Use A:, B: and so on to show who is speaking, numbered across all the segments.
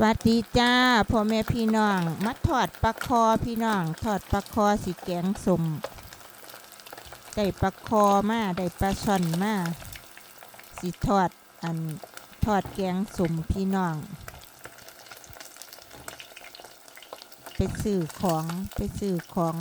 A: สวัสดีจ้าพ่อแม่พี่น้องมาทอดปลาคอพี่น้องทอดปลาคอสีแกงสมได้ปลาคอมาได้ปลาช่อนมาสีทอดอันทอดแกงสมพี่น้อง ไปซื้อของไปซื้อของ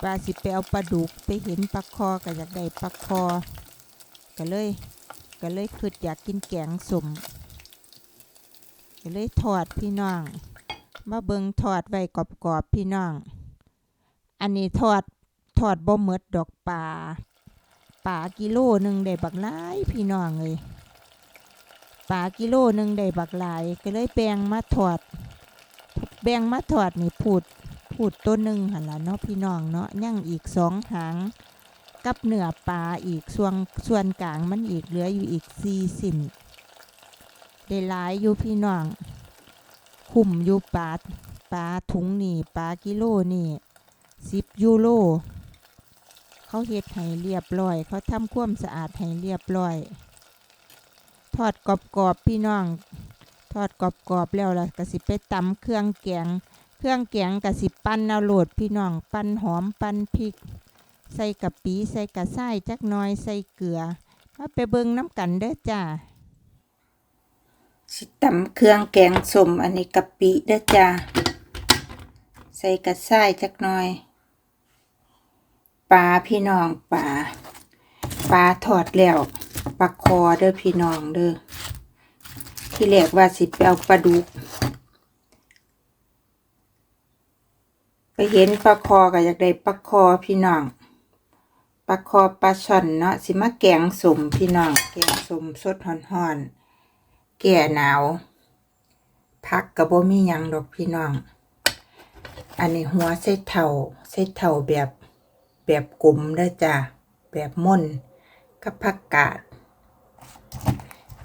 A: ปลาสิไปเอาปลาดุกไปเห็นปลาคอก็อยากได้ปลาคอก็เลยก็เลยคิดอยากกินแกงสม ก็เลยทอดพี่น้อง มาเบิงทอดไว้กรอบๆพี่น้อง อันนี้ทอดทอดบ่หมดดอกปลาปลากิโลหนึ่งได้บักหลายพี่น้องเลยปลากิโลหนึ่งได้บักหลาย ก็เลยแบ่งมาทอด แบ่งมาทอดนี่พูดพูดตัวหนึ่งหันละเนาะพี่น้องเนาะย่างอีกสองหางกับเหนือปลาอีกส่วนส่วนกลางมันอีกเหลืออยู่อีกสี่สิน ได้หลายอยู่พี่น้องคุ้มอยู่ปลาปลาถุงนี่ปลากิโลนี่สิบยูโรเขาเฮ็ดให้เรียบร้อย เขาทำความสะอาดให้เรียบร้อย ทอดกรอบๆพี่น้อง ทอดกรอบๆแล้วล่ะก็สิไปตำเครื่องแกงเครื่องแกงก็สิปั้นเอาโหลดพี่น้องปั้นหอมปั้นพริก ใส่กะปิใส่กระส่ายจักน้อยใส่เกลือมาไปเบิ่งน้ำกันเด้อจ้า
B: สิตำเครื่องแกงสมอันนี้กะปิเด้อจ้าใส่กระส่ายจักหน่อยปลาพี่น้องปลาปลาทอดแล้วปลาคอเด้อพี่น้องเด้อที่แรกว่าสิไปเอาปลาดุก ไปเห็นปลาคอก็อยากได้ปลาคอพี่น้องปลาคอปลาช่อนเนาะสิมาแกงสมพี่น้องแกงสมสดห่อนๆ แก่หนาวพักกับบ่มียังดอกพี่น้อง อันนี้หัวใส่เท่าใส่เท่าแบบแบบกลมเด้อจ้ะแบบม่นกับผักกาด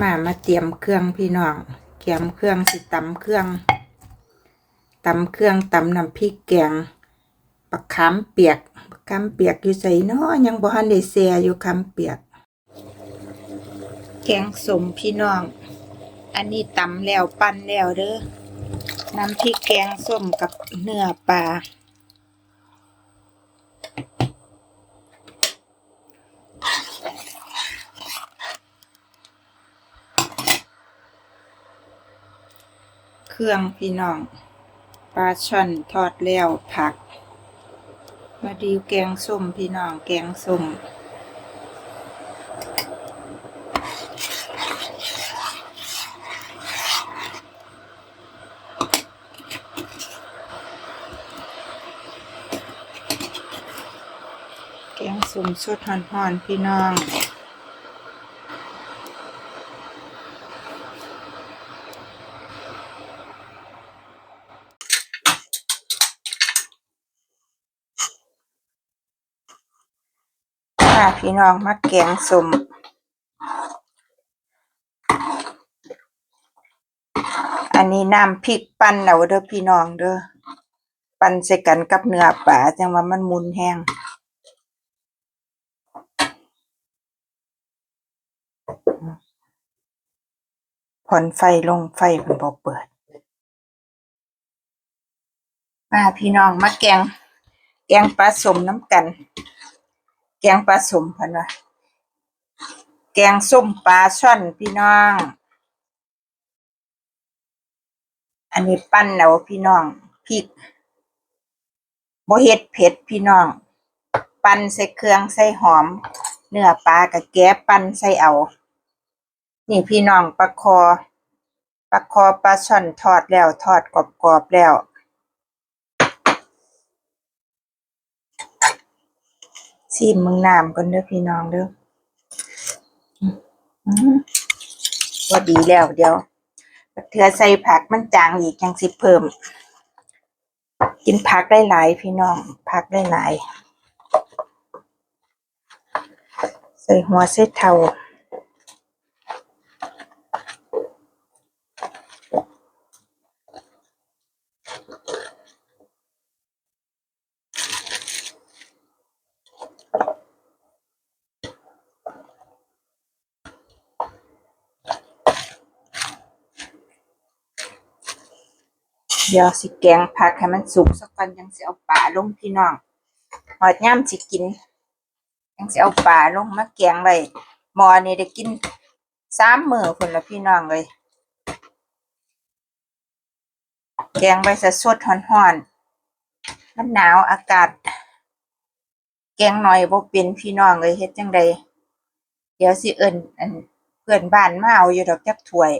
B: มามาเตรียมเครื่องพี่น้องเตรียมเครื่องสิตำเครื่องตำเครื่องตำน้ำพริกแกงปักขามเปียกปักขามเปียกอยู่ใส่น้อยังบ่ทันได้แซ่อยู่คำเปียก แกงสมพี่น้อง อันนี้ตำแล้วปั้นแล้วเด้อน้ำพริกแกงส้มกับเนื้อปลาเครื่องพี่น้องปลาช่อนทอดแล้วผัก มาดีแกงส้มพี่น้องแกงส้ม แกง ส้มสดห่อนๆพี่น้องค่ะพี่น้องมาแกงสมอันนี้น้ำพริกปั้นเอาเด้อพี่น้องเด้อ ปั้นใส่กันกับเนื้อปลาจังว่ามันมุนแห้ง ผ่อนไฟลงไฟมันบ่เปิด มาพี่น้องมาแกง แกงปลาสมน้ำกัน แกงปลาสมพันว่าแกงส้มปลาช่อนพี่น้อง อันนี้ปั้นเอาพี่น้องพริกบ่เฮ็ดเผ็ดพี่น้อง ปั้นใส่เครื่องใส่หอม เนื้อปลากับแกะปั้นใส่เอา นี่พี่น้องปลาคอปลาคอปลาช่อนทอดแล้วทอดกรอบๆแล้วชิมมึงน้ำก่อนเด้อพี่น้องเด้ออืมอืมว่าดีแล้วเดี๋ยวเถือใส่ผักมันจางอีกยังสิเพิ่ม กินผักได้หลายพี่น้องผักได้หลาย ใส่หัวใส่เทา เดี๋ยวสิแกงผักให้มันสุกสักก่อนยังสิเอาปลาลงพี่น้องหอดย่ำสิกิน ยังสิเอาปลาลงมาแกงไว้หมอนี่ได้กินสามมือพุ่นละพี่น้องเลย แกงใบสะสดฮ้อนๆมันหนาวอากาศ แกงหน่อยบ่เป็นพี่น้องเลยเฮ็ดจังใดเดี๋ยวสิเอิ้นอันเพื่อนบ้านมาเอาอยู่ดอกจักถ้วย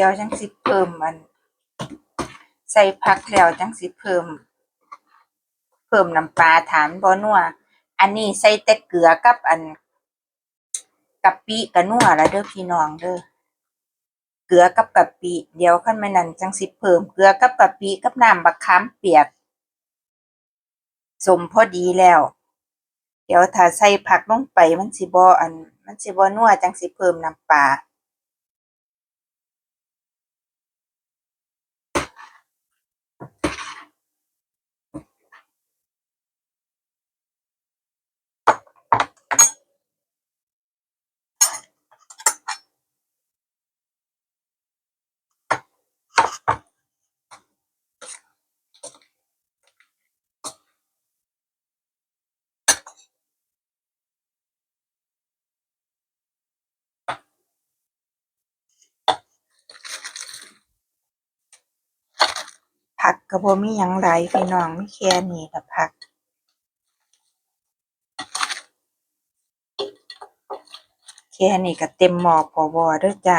B: ดี๋ยวจังสิเพิ่มมัน ใส่ผักแล้วจังสิเพิ่ม เพิ่มน้ำปลาถามบ่นัวอันนี้ใส่แต่เกลือกับอันกะปิกะนัวละเด้อพี่น้องเด้อเกลือกับกะปิเดี๋ยวคันแม่นนั้นจังสิเพิ่มเกลือกับกะปิกับน้ำบักขามเปียกสมพอดีแล้ว เดี๋ยวถ้าใส่ผักลงไปมันสิบ่อัน มันสิบ่นัวจังสิเพิ่มน้ำปลา ผักก็บ่มีหยังหลายพี่น้องมีแค่นี้ละผักแค่นี้ก็เต็มหม้อพอบ่เด้อจ้า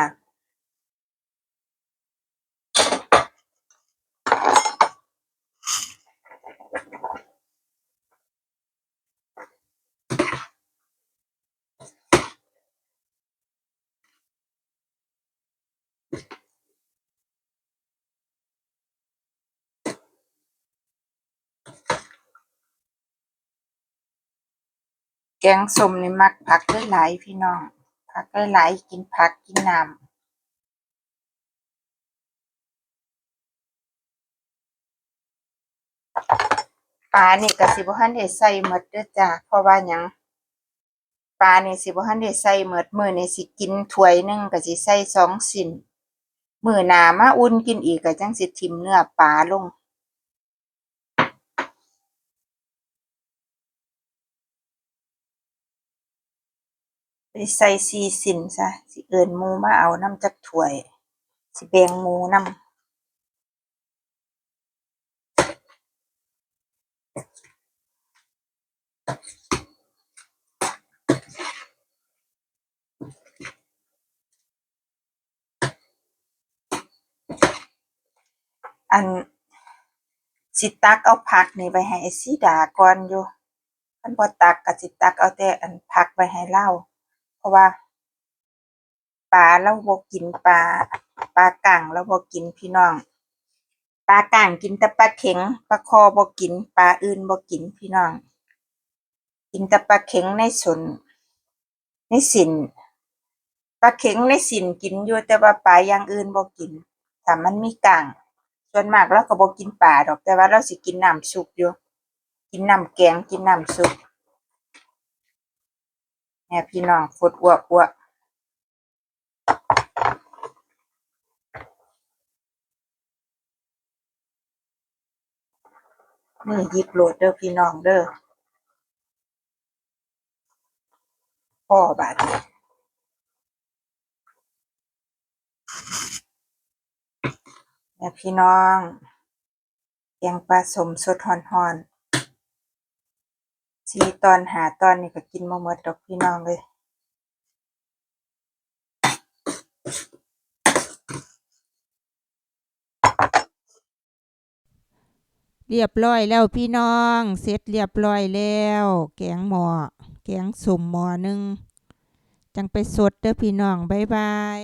B: แกงส้มนี่มักผักหลายพี่น้องผักหลายกินผักกินน้ำปลานี่ก็สิบ่ทันได้ใส่หมดเด้อจ้าเพราะว่าหยังปลานี่สิบ่ทันได้ใส่หมดมื้อนี้สิกินถ้วยหนึงก็สิใส่สองสิ้นมื้อหน้ามาอุ่นกินอีกก็จังสิทิ่มเนื้อปลาลง ใส่สี่สิ้นซะสิเอิ้นหมู่มาเอาน้ำจักถ้วย สิแบ่งมู่นำอันสิตักเอาผักนี่ไปให้สีดาก่อนอยู่คันบ่ตักก็สิตักเอาแต่อันผักไว้ให้เล่า ราะว่าปลาเราบ่กินปลาปลากั่งเราบ่กินพี่น้องปลากั่งกินแต่ปลาเข็งปลาคอบ่กินปลาอื่นบ่กินพี่น้อง กินแต่ปลาเข็งในสนในสินปลาเข็งในสินกินอยู่แต่ว่าปลาอย่างอื่นบ่กินถ้ามันมีกั่งส่วนมากเราก็บ่กินปลาดอกแต่ว่าเราสิกินน้ำซุปอยู่ กินน้ำแกงกินน้ำซุป แม่พี่น้องฟดอ้วกอ้วกมือยิบโหลดเด้อพี่น้องเด้อพ่อบาดนี้แม่พี่น้องแกงปลาสมสดฮ้อนๆ สี่ตอนหาตอนนี่ก็กินมาหมดดอกพี่น้องเลย
A: เรียบร้อยแล้วพี่น้องเสร็จเรียบร้อยแล้ว แกงหมอแกงสมหมอหนึ่งจังไปสดเด้อพี่น้อง บ๊ายบาย